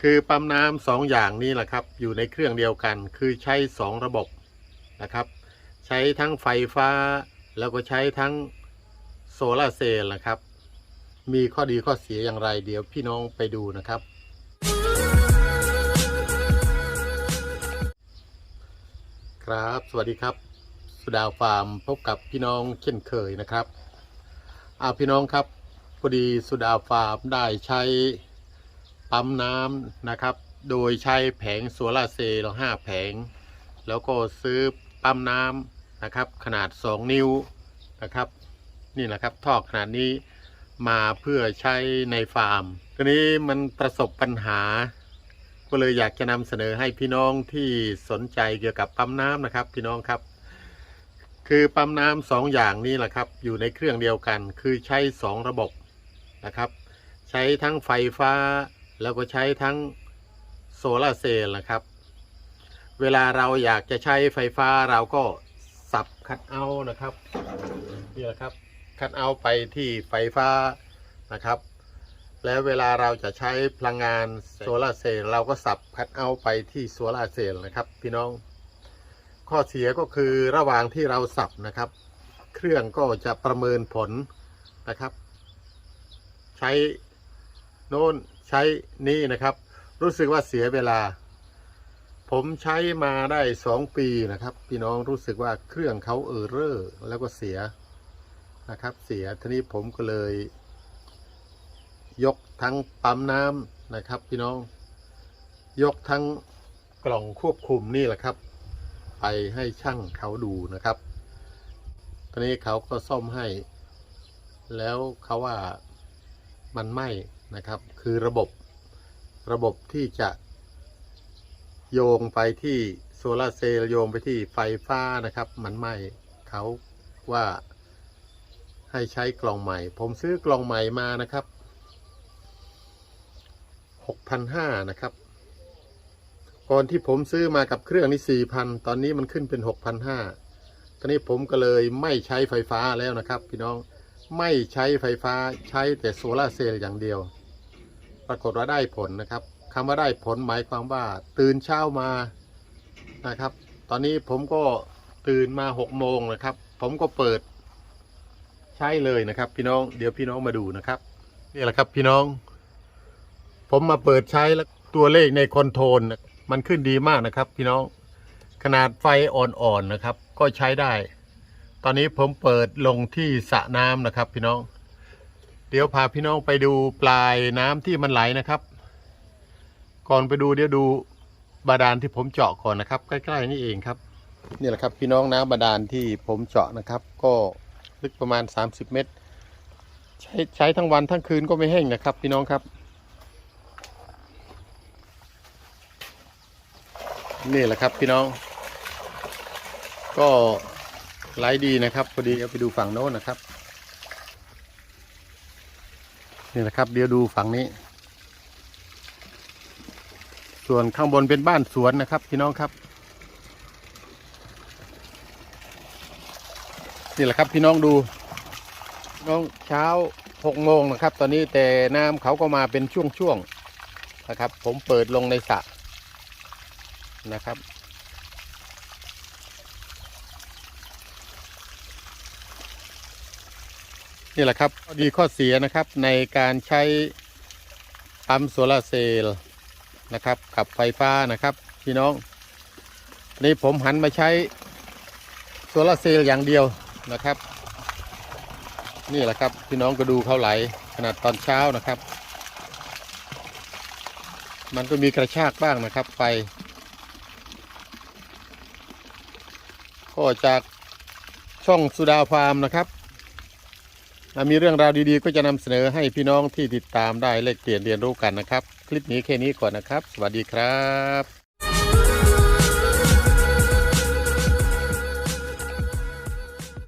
คือปั๊มน้ำสองอย่างนี้แหละครับ อยู่ในเครื่องเดียวกัน คือใช้สองระบบนะครับ ใช้ทั้งไฟฟ้า แล้วก็ใช้ทั้งโซลาเซลล์นะครับ มีข้อดีข้อเสียอย่างไร เดี๋ยวพี่น้องไปดูนะครับ ครับ สวัสดีครับ สุดาวฟาร์มพบกับพี่น้องเช่นเคยนะครับอาพี่น้องครับพอดีสุดาฟาร์มได้ใช้ ปั๊มน้ำนะครับ โดยใช้แผงโซลาร์เซลล์ห้าแผง แล้วก็ซื้อปั๊มน้ำนะครับ ขนาด 2 นิ้วนะครับ นี่นะครับท่อขนาดนี้มาเพื่อใช้ในฟาร์มทีนี้มันประสบปัญหา ก็เลยอยากจะนำเสนอให้พี่น้องที่สนใจเกี่ยวกับปั๊มน้ำนะครับ พี่น้องครับ คือปั๊มน้ำสองอย่างนี้แหละครับ อยู่ในเครื่องเดียวกัน คือใช้สองระบบนะครับ ใช้ทั้งไฟฟ้า แล้วก็ใช้ทั้งโซลาร์เซลล์นะครับ เวลาเราอยากจะใช้ไฟฟ้าเราก็สับคัดเอานะครับนี่แหละครับคัดเอาไปที่ไฟฟ้านะครับ แล้วเวลาเราจะใช้พลังงานโซลาร์เซลล์เราก็สับคัดเอาไปที่โซลาร์เซลล์นะครับพี่น้อง ข้อเสียก็คือระหว่างที่เราสับนะครับ เครื่องก็จะประเมินผลนะครับ ใช้โน้น ใช้นี่นะครับ รู้สึกว่าเสียเวลา ผมใช้มาได้สองปีนะครับ พี่น้องรู้สึกว่าเครื่องเขาเออเรอร์แล้วก็เสียนะครับ เสียทีนี้ผมก็เลย ยกทั้งปั๊มน้ำนะครับ พี่น้อง ยกทั้งกล่องควบคุมนี่แหละครับ ไปให้ช่างเขาดูนะครับตอนนี้เขาก็ซ่อมให้ แล้วเขาว่ามันไหม้ นะครับ คือระบบระบบที่จะโยงไปที่โซลาเซลล์โยงไปที่ไฟฟ้านะครับ มันไหม้เขาว่าให้ใช้กล่องใหม่ ผมซื้อกล่องใหม่มานะครับ6,500นะครับ ก่อนที่ผมซื้อมากับเครื่องนี่สี่พันตอนนี้มันขึ้นเป็นหกพันห้าตอนนี้ผมก็เลยไม่ใช้ไฟฟ้าแล้วนะครับ พี่น้อง ไม่ใช้ไฟฟ้าใช้แต่โซลาเซลล์อย่างเดียว ปรากฏว่าได้ผลนะครับคำว่าได้ผลหมายความว่า ตื่นเช้ามานะครับ ตอนนี้ผมก็ตื่นมาหกโมงนะครับ ผมก็เปิด ใช้เลยนะครับ พี่น้องเดี๋ยวพี่น้องมาดูนะครับนี่แหละครับพี่น้อง ผมมาเปิดใช้แล้วตัวเลขในคอนโทรลนมันขึ้นดีมากนะครับ พี่น้องขนาดไฟอ่อนๆนะครับ ก็ใช้ได้ ตอนนี้ผมเปิดลงที่สระน้ำนะครับ พี่น้อง เดี๋ยวพาพี่น้องไปดูปลายน้ำที่มันไหลนะครับ ก่อนไปดูเดี๋ยวดูบาดาลที่ผมเจาะก่อนนะครับ ใกล้ๆนี่เองครับ นี่แหละครับพี่น้องน้ำบาดาลที่ผมเจาะนะครับ ก็ลึกประมาณ 30 เมตร ใช้ใช้ทั้งวันทั้งคืนก็ไม่แห้งนะครับ พี่น้องครับ นี่แหละครับพี่น้อง ก็ ไหลดีนะครับพอดีเอาไปดูฝั่งโน้นนะครับ นี่แหละครับ เดี๋ยวดูฝั่งนี้ ส่วนข้างบนเป็นบ้านสวนนะครับพี่น้องครับ นี่แหละครับพี่น้องดูน้องเช้าหกโมงนะครับ ตอนนี้แต่น้ำเขาก็มาเป็นช่วงๆนะครับ ผมเปิดลงในสระนะครับ นี่แหละครับข้อดีข้อเสียนะครับในการใช้ปั๊มโซลาร์เซลล์นะครับกับไฟฟ้านะครับพี่น้องนี่ผมหันมาใช้โซลาร์เซลล์อย่างเดียวนะครับ นี่แหละครับพี่น้องก็ดูเขาไหลขนาดตอนเช้านะครับ มันก็มีกระชากบ้างนะครับไฟก็จากช่องสุดาฟาร์มนะครับ มีเรื่องราวดีๆ ก็จะนำเสนอให้พี่น้องที่ติดตามได้เลขเปลี่ยนเรียนรู้กันนะครับ คลิปนี้แค่นี้ก่อนนะครับ สวัสดีครับ